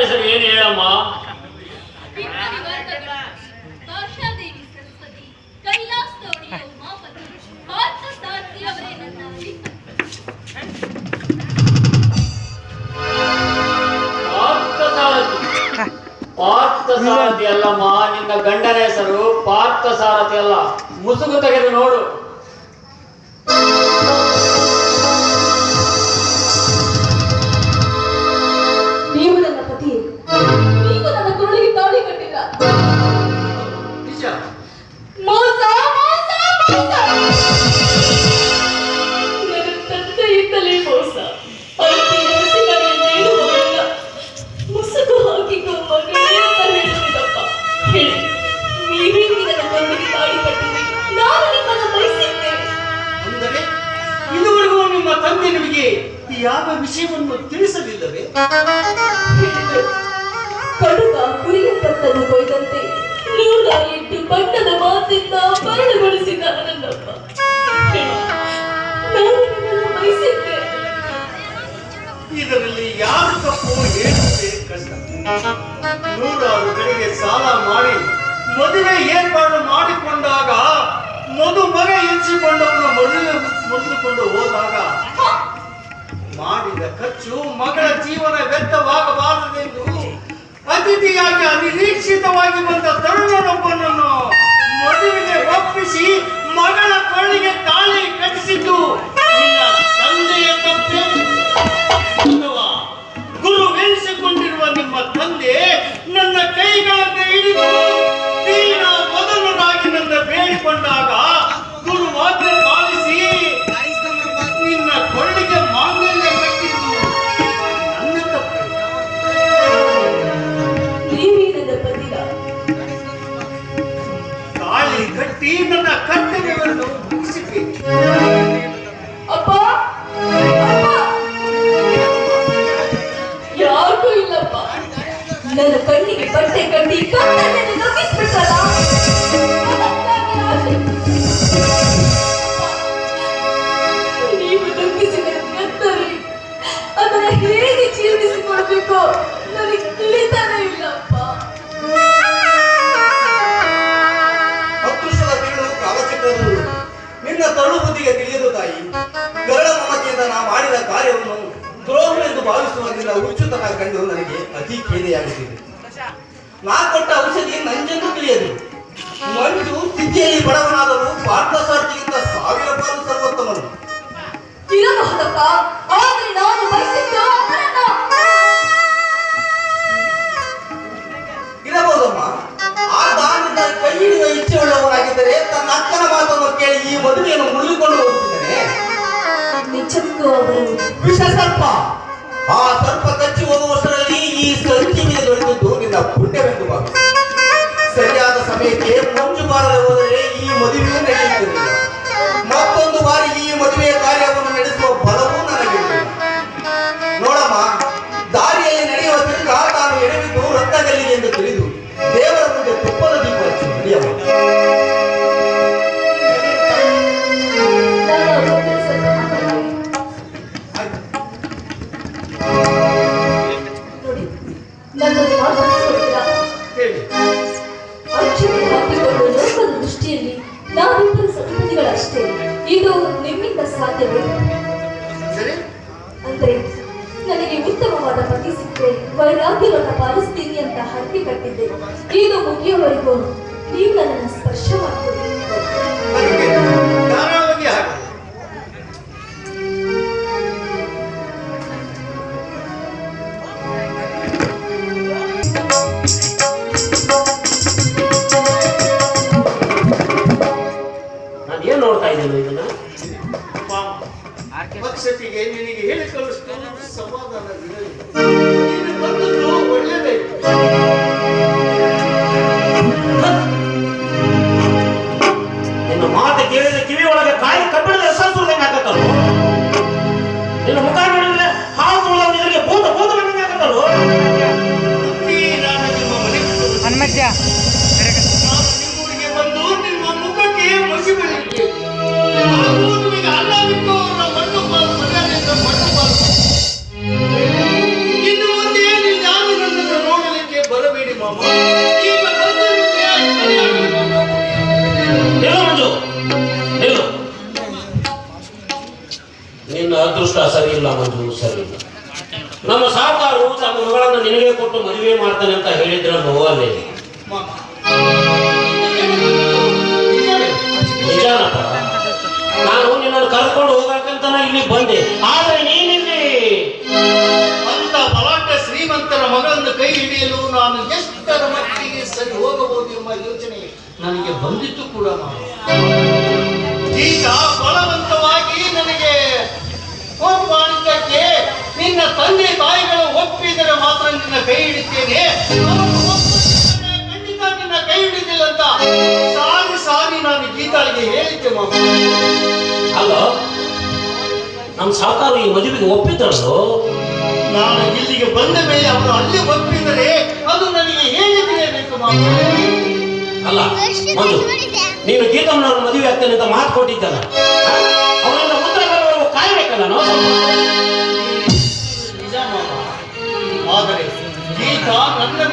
ಹೆಸರು ಏನು ಹೇಳಮ್ಮ? ಪಾರ್ಥ ಸಾರಥಿ ಅಲ್ಲಮ್ಮ ನಿನ್ನ ಗಂಡನ ಹೆಸರು ಪಾರ್ಥಸಾರಥಿ ಅಲ್ಲ. ಮುಸುಗು ತೆಗೆದು ನೋಡು. ಯಾವ ವಿಷಯವನ್ನು ತಿಳಿಸಲಿಲ್ಲವೇ? ಕಡುಕ ಕುರಿಯ ಕತ್ತನ್ನು ಕೊಯ್ದಂತೆ ನೂರ ಎಂಟು ಬಣ್ಣದ ಮಾತಿಂದ ಮರಣಗೊಳಿಸಿದ ನನ್ನಪ್ಪ ಇದರಲ್ಲಿ ಯಾರು ತಪ್ಪು ಹೇಳುವುದೇ ಕಷ್ಟ ನೂರಾರು ಕಡೆಗೆ ಸಾಲ ಮಾಡಿ ಮದುವೆ ಏರ್ಪಾಡು ಮಾಡಿಕೊಂಡಾಗ ಅತಿಥಿಯಾಗಿ ಅನಿರೀಕ್ಷಿತವಾಗಿ ಬಂದ ತರುಣನೊಬ್ಬನನ್ನು ಮದುವೆಗೆ ಒಪ್ಪಿಸಿ ಮಗಳ ಕಣ್ಣಿಗೆ ತಾಳಿ ಕಟ್ಟಿಸಿದ್ದು ತಂದೆಯ ತಪ್ಪೆ. ಗುರುವೆನಿಸಿಕೊಂಡಿರುವ ನಿಮ್ಮ ತಂದೆ ನನ್ನ ಕೈಗಳನ್ನು ಹಿಡಿದು ತೀರಾ ಮೊದಲನಾಗಿ ನನ್ನ ಬೇಡಿಕೊಂಡಾಗ ಕಟ್ಟಿ ನನ್ನ ಕರ್ತವ್ಯವನ್ನು ಮುಗಿಸಿದ್ದೇನೆ ಅಪ್ಪ ಯಾಕೂ ಇಲ್ಲಪ್ಪ. ನನ್ನ ಕಣ್ಣಿಗೆ ಬಟ್ಟೆ ಕಟ್ಟಿ ಕಣ್ಣನ್ನು ನುಗ್ಗಿಸ್ಬಿಟ್ಟಲ್ಲ ನಿನ್ನ ಬುದ್ಧಿಗೆ ತಿಳಿಯದು ತಾಯಿ. ಗರಳ ಮಮತೆಯಿಂದ ನಾ ಮಾಡಿದ ಕಾರ್ಯವನ್ನು ಎಂದು ಭಾವಿಸುವಂತೆ ಹುಚ್ಚುತನ ಕಂಡು ನನಗೆ ಅತಿ ಖೇದೆಯಾಗುತ್ತಿದೆ. ನಾ ಕೊಟ್ಟ ಔಷಧಿ ನಂಜೆಂದು ತಿಳಿಯದು. ಮಂಜು ಸ್ಥಿತಿಯಲ್ಲಿ ಬಡವನಾದರೂ ಪಾರ್ಥಸಾರ್ಥಿಗಿಂತ ವಿಷ ಸರ್ಪ ಆ ಸರ್ಪ ಕಚ್ಚಿ ಹೋಗುವಷ್ಟರಲ್ಲಿ ಈ ಮೇಲೆ ದೊರೆತಿದ್ದು ನಿನ್ನ ಪುಣ್ಯವೆಂದು ಭಾವಿಸಿ. ಸರಿಯಾದ ಸಮಯಕ್ಕೆ ಮಂಜು ಬಾರದೆ ಹೋದರೆ ಈ ಮದುವೆಯೂ ಅಂದ್ರೆ ನನಗೆ ಉತ್ತಮವಾದ ಪತಿ ಸಿಕ್ಕರೆ ವೈರಾಗ್ಯವನ್ನು ಪಾಲಿಸ್ತೀನಿ ಅಂತ ಹರಕೆ ಕಟ್ಟಿದ್ದೆ. ಇದು ಮುಗಿಯುವವರೆಗೂ ನೀವು ನನ್ನನ್ನು ಸ್ಪರ್ಶ ಮಾಡ್ತೀರಿ ನಾನು ಏನ್ ನೋಡ್ತಾ ಇದ್ದೇನೆ ಇದನ್ನ? ಪಕ್ಷತಿಗೆ ನಿನಗೆ ಹೇಳಿ ಕಳಿಸ್ತು ಸಮಾಧಾನ ನೀನು ಬಂದದ್ದು ಒಳ್ಳೆಯದೇ. ನಿನ್ನ ಮಾತು ಕೇಳಿದ ಕಿವಿ ಒಳಗೆ ಕಾಯಿ ಕಬ್ಬಿಣದ ರಸ ಸುರಿದಂಗೆ ನಿನ್ನ ಮುಖ ನೋಡಿದ್ರೆ ಹಾಲು ತುಳಿದವ ನಿನಗೆ ಭೂತ ಭೂತ ಬಂದಂಗೆ ಆಗತ್ತಲ್ಲ ಅತ್ತಿ ನಾನು ನಿಮ್ಮ ಮನೆಗೆ ಬಂದು ಹನುಮಜ್ಜ. ನಿಲ್ಲು ನಿನ್ನ ಅದೃಷ್ಟ ಸರಿ ಇಲ್ಲ ಮಂಜು ಸರಿ ಇಲ್ಲ ನಮ್ಮ ಸಾಕಾರು ತಮ್ಮ ಮಗಳನ್ನು ನಿನಗೆ ಕೊಟ್ಟು ಮದುವೆ ಮಾಡ್ತಾನೆ ಅಂತ ಹೇಳಿದ್ರ ನೋವಲ್ಲಿ ನಿಜಾನಪ್ಪ. ನಾನು ನಿನ್ನನ್ನು ಕರ್ಕೊಂಡು ಹೋಗಕ್ಕಂತ ಇಲ್ಲಿ ಬಂದೆ. ಆದ್ರೆ ನೀನು ಒಪ್ಪಿದರೆ ಮಾತ್ರ ನಿನ್ನ ಕೈ ಹಿಡಿತೇನೆ. ಖಂಡಿತ ನಿನ್ನ ಕೈ ಹಿಡಿದಿಲ್ಲ ಅಂತ. ಸಾರಿ ಸಾರಿ ನಾನು ಗೀತಾಳಿಗೆ ಹೇಳಿದ್ದೆ ಮಾಮ. ಅಲ್ಲ ನಮ್ಮ ಸಾಕಾರ ಈ ಮದುವೆಗೆ ಒಪ್ಪಿದ್ದಳು ನಾನು ಇಲ್ಲಿಗೆ ಬಂದ ಮೇಲೆ ಅವರು ಅಲ್ಲಿ ಒಪ್ಪಿದರೆ ಅದು ನನಗೆ ಹೇಗೆ ತಿಳಿಯಬೇಕು ಮಾಮ? ಅಲ್ಲ ಮಂಜು ನೀನು ಗೀತಮ್ಮನವ್ರ ಮದುವೆ ಆಗ್ತೇನೆ ಅಂತ ಮಾತು ಕೊಟ್ಟಿದ್ದಲ್ಲ. ಅವನನ್ನ ಉತ್ತರ ಕಾಯ್ಬೇಕಲ್ಲ ನಾವು தான் நல்ல